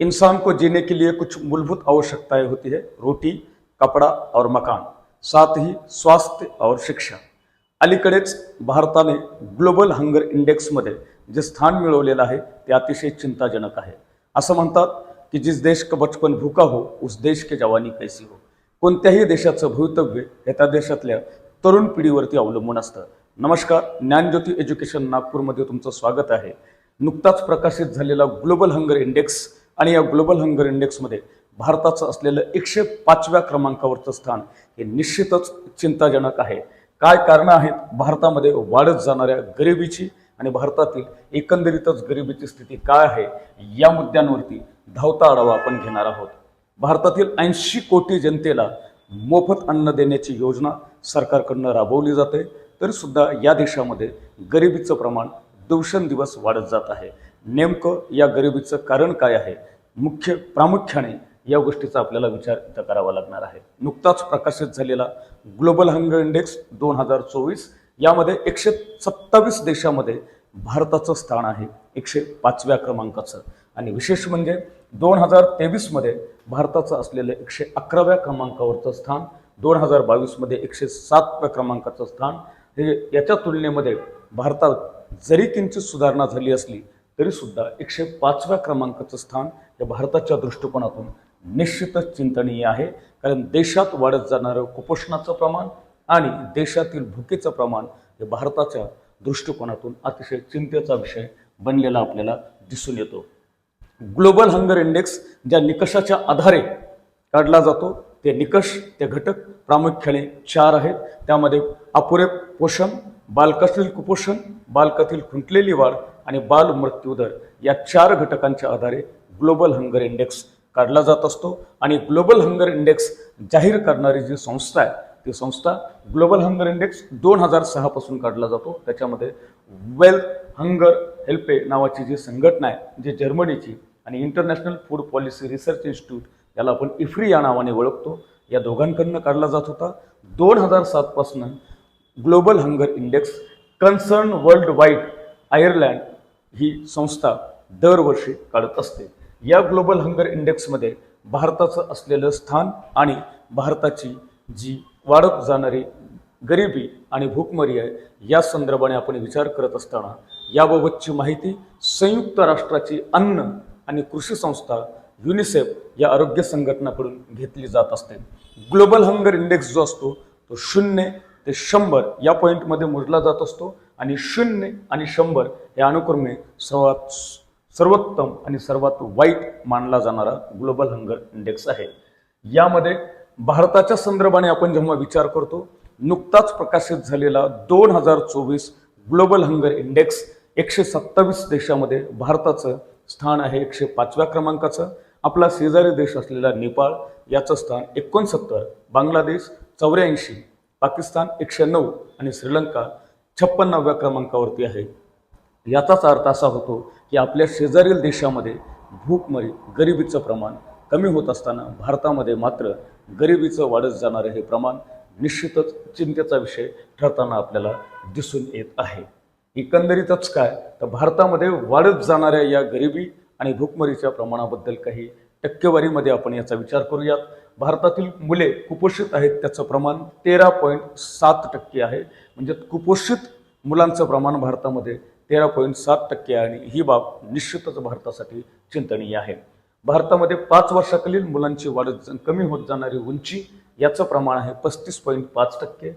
इंसान को जीने के लिए कुछ मूलभूत आवश्यकताएं होती है रोटी कपडा और मकान साथ ही स्वास्थ्य और शिक्षा। अलीकडेच भारताने ग्लोबल हंगर इंडेक्समध्ये जे स्थान मिळवलेलं आहे ते अतिशय चिंताजनक आहे. असं म्हणतात की जिस देश का बचपन भूका हो उस देश के जवानी कैसी हो. कोणत्याही देशाचं भवितव्य हे त्या देशातल्या तरुण पिढीवरती अवलंबून असतं. नमस्कार ज्ञानज्योती एज्युकेशन नागपूरमध्ये तुमचं स्वागत आहे. नुकताच प्रकाशित झालेला ग्लोबल हंगर इंडेक्स आणि या ग्लोबल हंगर इंडेक्समध्ये भारताचं असलेलं एकशे पाचव्या क्रमांकावरचं स्थान हे निश्चितच चिंताजनक आहे. काय कारणं आहेत? भारतामध्ये वाढत जाणाऱ्या गरिबीची आणि भारतातील एकंदरीतच गरिबीची स्थिती काय आहे? या मुद्द्यांवरती धावता आढावा आपण घेणार आहोत. भारतातील ऐंशी कोटी जनतेला मोफत अन्न देण्याची योजना सरकारकडनं राबवली जाते. तरीसुद्धा या देशामध्ये गरिबीचं प्रमाण दिवसेंदिवस वाढत जात आहे. नेमकं या गरिबीचं कारण काय आहे? मुख्य प्रामुख्याने या गोष्टीचा आपल्याला विचार इथं करावा लागणार आहे. नुकताच प्रकाशित झालेला ग्लोबल हंगर इंडेक्स दोन हजार चोवीस यामध्ये एकशे सत्तावीस देशामध्ये भारताचं स्थान आहे एकशे पाचव्या क्रमांकाचं. आणि विशेष म्हणजे दोन हजार तेवीसमध्ये भारताचं असलेलं एकशे अकराव्या क्रमांकावरचं स्थान दोन हजार बावीसमध्ये एकशे सातव्या क्रमांकाचं स्थान हे याच्या तुलनेमध्ये भारतात जरी किंचित सुधारणा झाली असली तरीसुद्धा एकशे पाचव्या क्रमांकाचं स्थान या भारताच्या दृष्टिकोनातून निश्चितच चिंतनीय आहे. कारण देशात वाढत जाणारं कुपोषणाचं प्रमाण आणि देशातील भुकेचं प्रमाण हे भारताच्या दृष्टिकोनातून अतिशय चिंतेचा विषय बनलेला आपल्याला दिसून येतो. ग्लोबल हंगर इंडेक्स ज्या निकषाच्या आधारे काढला जातो ते निकष ते घटक प्रामुख्याने चार आहेत. त्यामध्ये अपुरे पोषण बालकातील कुपोषण बालकातील खुंटलेली वाढ आणि बाल मृत्यूदर या चार घटकांच्या आधारे ग्लोबल हंगर इंडेक्स काढला जात असतो आणि ग्लोबल हंगर इंडेक्स जाहीर करणारी जी संस्था आहे ती संस्था ग्लोबल हंगर इंडेक्स दोन हजार सहापासून काढला जातो. त्याच्यामध्ये वेल्थ हंगर हेल्पे नावाची जी संघटना आहे जी जर्मनीची आणि international food policy research institute याला आपण इफ्री या नावाने ओळखतो. या दोघांकडनं काढला जात होता. दोन हजार सातपासनं global hunger index concern world wide Ireland ही संस्था दरवर्षी काढत असते. या ग्लोबल हंगर इंडेक्समध्ये भारताचं असलेलं स्थान आणि भारताची जी वाढत जाणारी गरिबी आणि भूकमरी आहे या संदर्भाने आपण विचार करत असताना याबाबतची माहिती संयुक्त राष्ट्राची अन्न आणि कृषी संस्था युनिसेफ या आरोग्य संघटनाकडून घेतली जात असते. ग्लोबल हंगर इंडेक्स जो असतो तो शून्य ते शंभर या पॉईंटमध्ये मोजला जात असतो आणि शून्य आणि शंभर या अनुक्रमे सर्वात सर्वोत्तम आणि सर्वात वाईट मानला जाणारा ग्लोबल हंगर इंडेक्स आहे. यामध्ये भारताच्या संदर्भाने आपण जेव्हा विचार करतो नुकताच प्रकाशित झालेला दोन हजार चोवीस ग्लोबल हंगर इंडेक्स एकशे सत्तावीस देशामध्ये भारताचं स्थान आहे एकशे पाचव्या क्रमांकाचं. आपला शेजारी देश असलेला नेपाळ याचं स्थान एकोणसत्तर बांगलादेश चौऱ्याऐंशी पाकिस्तान एकशे नऊ आणि श्रीलंका छप्पन्नाव्या क्रमांकावरती आहे. याचाच अर्थ असा होतो की आपल्या शेजारील देशामध्ये भूकमरी गरिबीचं प्रमाण कमी होत असताना भारतामध्ये मात्र गरिबीचं वाढत जाणारं हे प्रमाण निश्चितच चिंतेचा विषय ठरताना आपल्याला दिसून येत आहे. एकंदरीतच काय? तर भारतामध्ये वाढत जाणाऱ्या या गरिबी आणि भूकमरीच्या प्रमाणाबद्दल काही टक्केवारीमध्ये आपण याचा विचार करूयात. भारतातील मुले कुपोषित आहेत त्याचं प्रमाण तेरा पॉईंट सात टक्के आहे. म्हणजे कुपोषित मुलांचं प्रमाण भारतामध्ये तेरा पॉईंट सात टक्के आहे आणि ही बाब निश्चितच भारतासाठी चिंतनीय आहे. भारतामध्ये पाच वर्षाखालील मुलांची वाढत कमी होत जाणारी उंची याचं प्रमाण आहे पस्तीस पॉईंट पाच टक्के.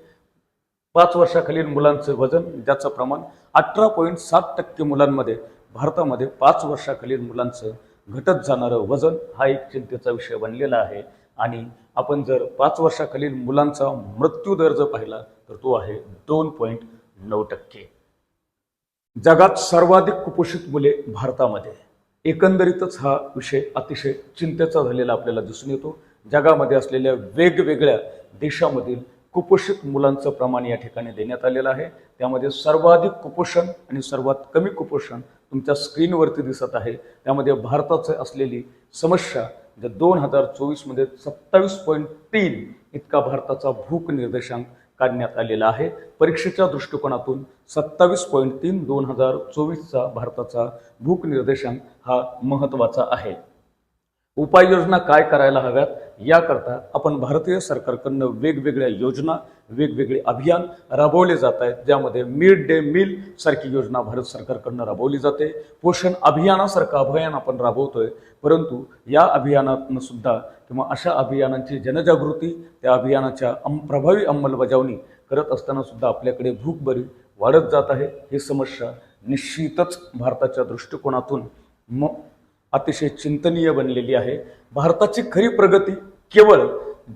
पाच वर्षाखालील मुलांचं वजन ज्याचं प्रमाण अठरा पॉईंट सात टक्के मुलांमध्ये भारतामध्ये पाच वर्षाखालील मुलांचं घटत जाणारं वजन हा एक चिंतेचा विषय बनलेला आहे. आणि आपण जर पाच वर्षाखालील मुलांचा मृत्यू दर जर पाहिला तर तो आहे दोन पॉईंट नऊ टक्के. जगात सर्वाधिक कुपोषित मुले भारतामध्ये. एकंदरीतच हा विषय अतिशय चिंतेचा झालेला आपल्याला दिसून येतो. जगामध्ये असलेल्या वेगवेगळ्या देशामधील कुपोषित मुलांचं प्रमाण या ठिकाणी देण्यात आलेलं आहे. त्यामध्ये सर्वाधिक कुपोषण आणि सर्वात कमी कुपोषण तुमच्या स्क्रीनवरती दिसत आहे. त्यामध्ये भारताचं असलेली समस्या म्हणजे दोन हजार चोवीसमध्ये सत्तावीस पॉईंट तीन इतका भारताचा भूक निर्देशांक काढण्यात आलेला आहे. परीक्षेच्या दृष्टिकोनातून सत्तावीस पॉईंट तीन दोन हजार चोवीसचा भारताचा भूक निर्देशांक हा महत्त्वाचा आहे. उपाययोजना काय करायला हव्यात याकरता आपण भारतीय सरकारकडनं वेगवेगळ्या योजना वेगवेगळे अभियान राबवले जात आहेत ज्यामध्ये मिड डे मील सारखी योजना भारत सरकारकडनं राबवली जाते. पोषण अभियानासारखं अभियान आपण राबवतोय परंतु या अभियानातनं सुद्धा किंवा अशा अभियानांची जनजागृती त्या अभियानाच्या अं प्रभावी अंमलबजावणी करत असताना सुद्धा आपल्याकडे भूकबरी वाढत जात आहे. ही समस्या निश्चितच भारताच्या दृष्टिकोनातून म अतिशय चिंतनीय बनलेली आहे. भारताची खरी प्रगती केवळ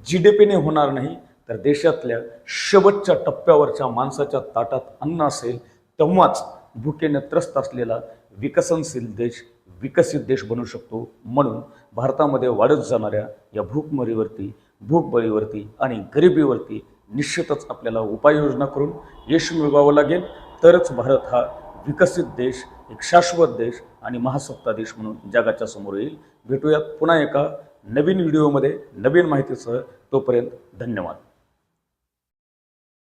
जी डी पीने होणार नाही तर देशातल्या शेवटच्या टप्प्यावरच्या माणसाच्या ताटात अन्न असेल तेव्हाच भुकेने त्रस्त असलेला विकसनशील देश विकसित देश बनू शकतो. म्हणून भारतामध्ये वाढत जाणाऱ्या या भूकमरीवरती भूकबळीवरती आणि गरिबीवरती निश्चितच आपल्याला उपाययोजना करून यश मिळवावं लागेल. तरच भारत हा विकसित देश एक शाश्वत देश आणि महासत्ता देश म्हणून जगाच्या समोर येईल. भेटूयात पुन्हा एका नवीन व्हिडिओमध्ये. नवीन माहितीसह तोपर्यंत धन्यवाद.